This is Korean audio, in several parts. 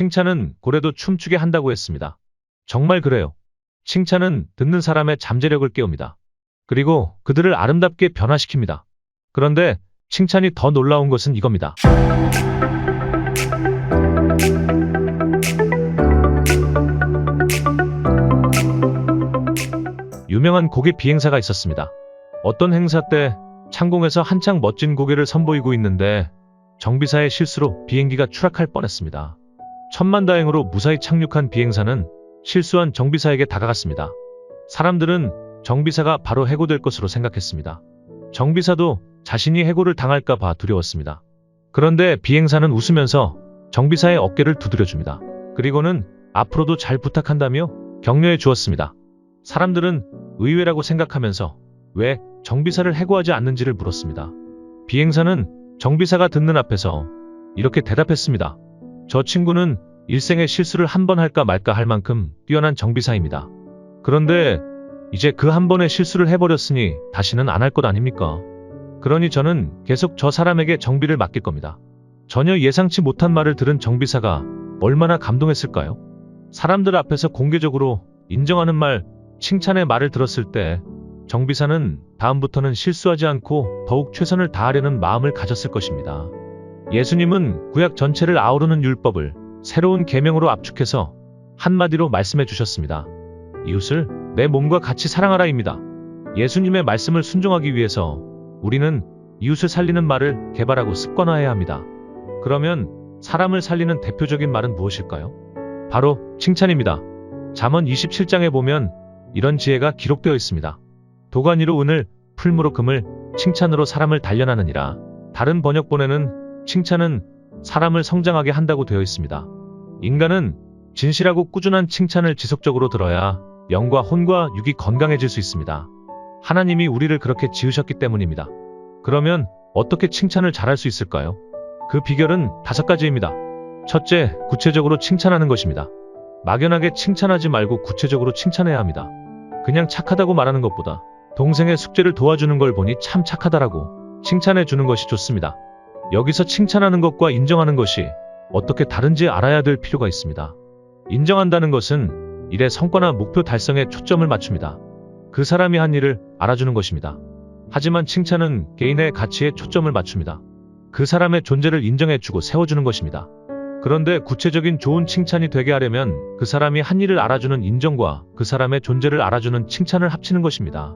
칭찬은 고래도 춤추게 한다고 했습니다. 정말 그래요. 칭찬은 듣는 사람의 잠재력을 깨웁니다. 그리고 그들을 아름답게 변화시킵니다. 그런데 칭찬이 더 놀라운 것은 이겁니다. 유명한 고개 비행사가 있었습니다. 어떤 행사 때 창공에서 한창 멋진 고개를 선보이고 있는데 정비사의 실수로 비행기가 추락할 뻔했습니다. 천만다행으로 무사히 착륙한 비행사는 실수한 정비사에게 다가갔습니다. 사람들은 정비사가 바로 해고될 것으로 생각했습니다. 정비사도 자신이 해고를 당할까 봐 두려웠습니다. 그런데 비행사는 웃으면서 정비사의 어깨를 두드려줍니다. 그리고는 앞으로도 잘 부탁한다며 격려해 주었습니다. 사람들은 의외라고 생각하면서 왜 정비사를 해고하지 않는지를 물었습니다. 비행사는 정비사가 듣는 앞에서 이렇게 대답했습니다. 저 친구는 일생에 실수를 한 번 할까 말까 할 만큼 뛰어난 정비사입니다. 그런데 이제 그 한 번의 실수를 해버렸으니 다시는 안 할 것 아닙니까? 그러니 저는 계속 저 사람에게 정비를 맡길 겁니다. 전혀 예상치 못한 말을 들은 정비사가 얼마나 감동했을까요? 사람들 앞에서 공개적으로 인정하는 말, 칭찬의 말을 들었을 때 정비사는 다음부터는 실수하지 않고 더욱 최선을 다하려는 마음을 가졌을 것입니다. 예수님은 구약 전체를 아우르는 율법을 새로운 계명으로 압축해서 한마디로 말씀해 주셨습니다. 이웃을 내 몸과 같이 사랑하라입니다. 예수님의 말씀을 순종하기 위해서 우리는 이웃을 살리는 말을 개발하고 습관화해야 합니다. 그러면 사람을 살리는 대표적인 말은 무엇일까요? 바로 칭찬입니다. 잠언 27장에 보면 이런 지혜가 기록되어 있습니다. 도가니로 은을, 풀무로 금을, 칭찬으로 사람을 단련하느니라. 다른 번역본에는 칭찬은 사람을 성장하게 한다고 되어 있습니다. 인간은 진실하고 꾸준한 칭찬을 지속적으로 들어야 영과 혼과 육이 건강해질 수 있습니다. 하나님이 우리를 그렇게 지으셨기 때문입니다. 그러면 어떻게 칭찬을 잘할 수 있을까요? 그 비결은 다섯 가지입니다. 첫째, 구체적으로 칭찬하는 것입니다. 막연하게 칭찬하지 말고 구체적으로 칭찬해야 합니다. 그냥 착하다고 말하는 것보다 동생의 숙제를 도와주는 걸 보니 참 착하다라고 칭찬해 주는 것이 좋습니다. 여기서 칭찬하는 것과 인정하는 것이 어떻게 다른지 알아야 될 필요가 있습니다. 인정한다는 것은 일의 성과나 목표 달성에 초점을 맞춥니다. 그 사람이 한 일을 알아주는 것입니다. 하지만 칭찬은 개인의 가치에 초점을 맞춥니다. 그 사람의 존재를 인정해주고 세워주는 것입니다. 그런데 구체적인 좋은 칭찬이 되게 하려면 그 사람이 한 일을 알아주는 인정과 그 사람의 존재를 알아주는 칭찬을 합치는 것입니다.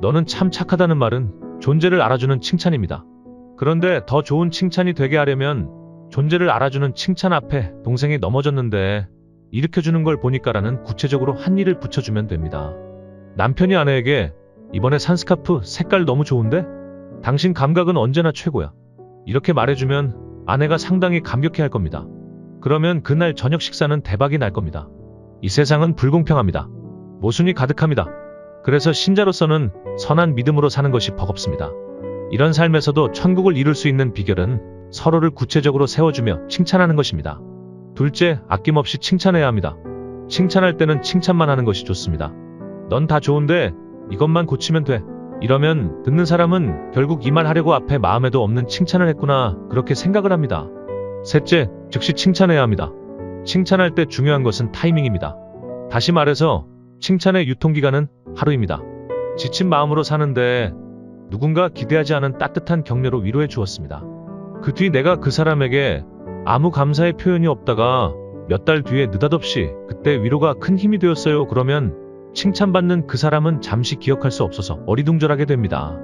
너는 참 착하다는 말은 존재를 알아주는 칭찬입니다. 그런데 더 좋은 칭찬이 되게 하려면 존재를 알아주는 칭찬 앞에 동생이 넘어졌는데 일으켜주는 걸 보니까라는 구체적으로 한 일을 붙여주면 됩니다. 남편이 아내에게 이번에 산 스카프 색깔 너무 좋은데? 당신 감각은 언제나 최고야. 이렇게 말해주면 아내가 상당히 감격해 할 겁니다. 그러면 그날 저녁 식사는 대박이 날 겁니다. 이 세상은 불공평합니다. 모순이 가득합니다. 그래서 신자로서는 선한 믿음으로 사는 것이 버겁습니다. 이런 삶에서도 천국을 이룰 수 있는 비결은 서로를 구체적으로 세워주며 칭찬하는 것입니다. 둘째, 아낌없이 칭찬해야 합니다. 칭찬할 때는 칭찬만 하는 것이 좋습니다. 넌 다 좋은데 이것만 고치면 돼. 이러면 듣는 사람은 결국 이 말 하려고 앞에 마음에도 없는 칭찬을 했구나 그렇게 생각을 합니다. 셋째, 즉시 칭찬해야 합니다. 칭찬할 때 중요한 것은 타이밍입니다. 다시 말해서 칭찬의 유통기간은 하루입니다. 지친 마음으로 사는데 누군가 기대하지 않은 따뜻한 격려로 위로해 주었습니다. 그 뒤 내가 그 사람에게 아무 감사의 표현이 없다가 몇 달 뒤에 느닷없이 그때 위로가 큰 힘이 되었어요. 그러면 칭찬받는 그 사람은 잠시 기억할 수 없어서 어리둥절하게 됩니다.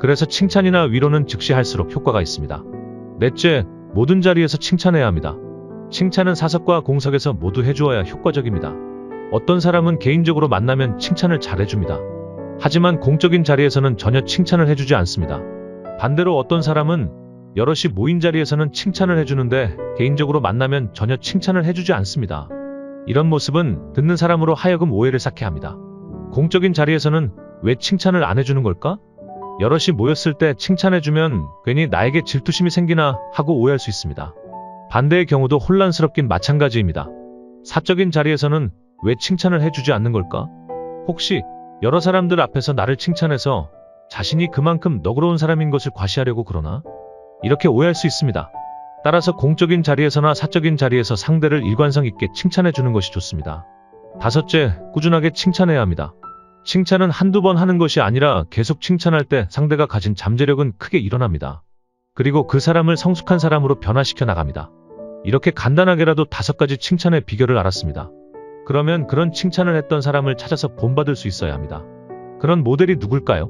그래서 칭찬이나 위로는 즉시 할수록 효과가 있습니다. 넷째, 모든 자리에서 칭찬해야 합니다. 칭찬은 사석과 공석에서 모두 해주어야 효과적입니다. 어떤 사람은 개인적으로 만나면 칭찬을 잘해줍니다. 하지만 공적인 자리에서는 전혀 칭찬을 해주지 않습니다. 반대로 어떤 사람은 여럿이 모인 자리에서는 칭찬을 해주는데 개인적으로 만나면 전혀 칭찬을 해주지 않습니다. 이런 모습은 듣는 사람으로 하여금 오해를 쌓게 합니다. 공적인 자리에서는 왜 칭찬을 안 해주는 걸까? 여럿이 모였을 때 칭찬해주면 괜히 나에게 질투심이 생기나 하고 오해할 수 있습니다. 반대의 경우도 혼란스럽긴 마찬가지입니다. 사적인 자리에서는 왜 칭찬을 해주지 않는 걸까? 혹시 여러 사람들 앞에서 나를 칭찬해서 자신이 그만큼 너그러운 사람인 것을 과시하려고 그러나? 이렇게 오해할 수 있습니다. 따라서 공적인 자리에서나 사적인 자리에서 상대를 일관성 있게 칭찬해 주는 것이 좋습니다. 다섯째, 꾸준하게 칭찬해야 합니다. 칭찬은 한두 번 하는 것이 아니라 계속 칭찬할 때 상대가 가진 잠재력은 크게 일어납니다. 그리고 그 사람을 성숙한 사람으로 변화시켜 나갑니다. 이렇게 간단하게라도 다섯 가지 칭찬의 비결을 알았습니다. 그러면 그런 칭찬을 했던 사람을 찾아서 본받을 수 있어야 합니다. 그런 모델이 누굴까요?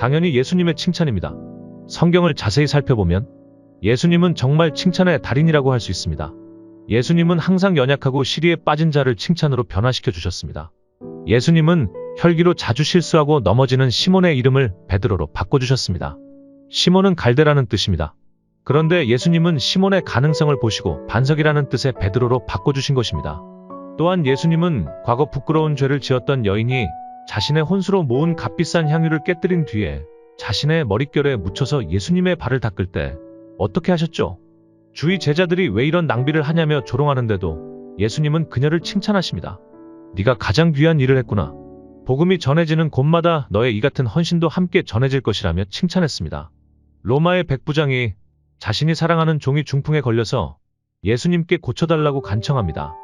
당연히 예수님의 칭찬입니다. 성경을 자세히 살펴보면 예수님은 정말 칭찬의 달인이라고 할 수 있습니다. 예수님은 항상 연약하고 시리에 빠진 자를 칭찬으로 변화시켜 주셨습니다. 예수님은 혈기로 자주 실수하고 넘어지는 시몬의 이름을 베드로로 바꿔주셨습니다. 시몬은 갈대라는 뜻입니다. 그런데 예수님은 시몬의 가능성을 보시고 반석이라는 뜻의 베드로로 바꿔주신 것입니다. 또한 예수님은 과거 부끄러운 죄를 지었던 여인이 자신의 혼수로 모은 값비싼 향유를 깨뜨린 뒤에 자신의 머릿결에 묻혀서 예수님의 발을 닦을 때 어떻게 하셨죠? 주위 제자들이 왜 이런 낭비를 하냐며 조롱하는데도 예수님은 그녀를 칭찬하십니다. 네가 가장 귀한 일을 했구나. 복음이 전해지는 곳마다 너의 이 같은 헌신도 함께 전해질 것이라며 칭찬했습니다. 로마의 백부장이 자신이 사랑하는 종이 중풍에 걸려서 예수님께 고쳐달라고 간청합니다.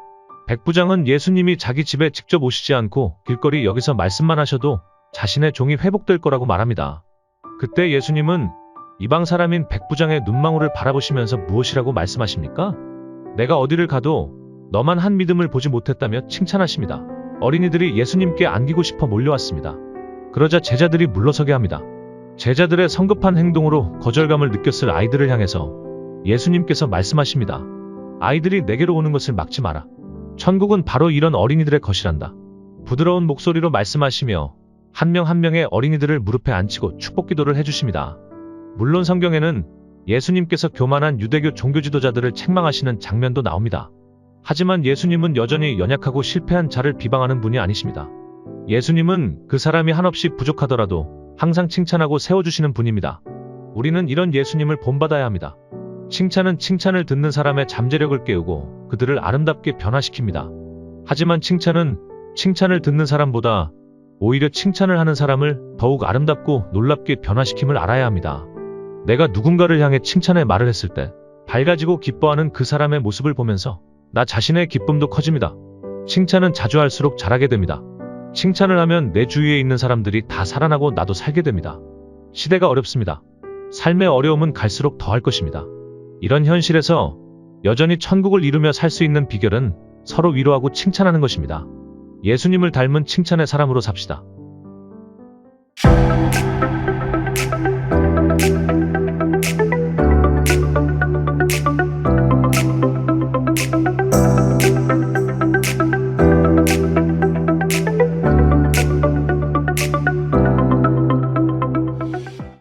백부장은 예수님이 자기 집에 직접 오시지 않고 길거리 여기서 말씀만 하셔도 자신의 종이 회복될 거라고 말합니다. 그때 예수님은 이방 사람인 백부장의 눈망울을 바라보시면서 무엇이라고 말씀하십니까? 내가 어디를 가도 너만 한 믿음을 보지 못했다며 칭찬하십니다. 어린이들이 예수님께 안기고 싶어 몰려왔습니다. 그러자 제자들이 물러서게 합니다. 제자들의 성급한 행동으로 거절감을 느꼈을 아이들을 향해서 예수님께서 말씀하십니다. 아이들이 내게로 오는 것을 막지 마라. 천국은 바로 이런 어린이들의 것이란다. 부드러운 목소리로 말씀하시며 한명한 명의 어린이들을 무릎에 앉히고 축복 기도를 해주십니다. 물론 성경에는 예수님께서 교만한 유대교 종교 지도자들을 책망하시는 장면도 나옵니다. 하지만 예수님은 여전히 연약하고 실패한 자를 비방하는 분이 아니십니다. 예수님은 그 사람이 한없이 부족하더라도 항상 칭찬하고 세워주시는 분입니다. 우리는 이런 예수님을 본받아야 합니다. 칭찬은 칭찬을 듣는 사람의 잠재력을 깨우고 그들을 아름답게 변화시킵니다. 하지만 칭찬은 칭찬을 듣는 사람보다 오히려 칭찬을 하는 사람을 더욱 아름답고 놀랍게 변화시킴을 알아야 합니다. 내가 누군가를 향해 칭찬의 말을 했을 때 밝아지고 기뻐하는 그 사람의 모습을 보면서 나 자신의 기쁨도 커집니다. 칭찬은 자주 할수록 잘하게 됩니다. 칭찬을 하면 내 주위에 있는 사람들이 다 살아나고 나도 살게 됩니다. 시대가 어렵습니다. 삶의 어려움은 갈수록 더할 것입니다. 이런 현실에서 여전히 천국을 이루며 살 수 있는 비결은 서로 위로하고 칭찬하는 것입니다. 예수님을 닮은 칭찬의 사람으로 삽시다.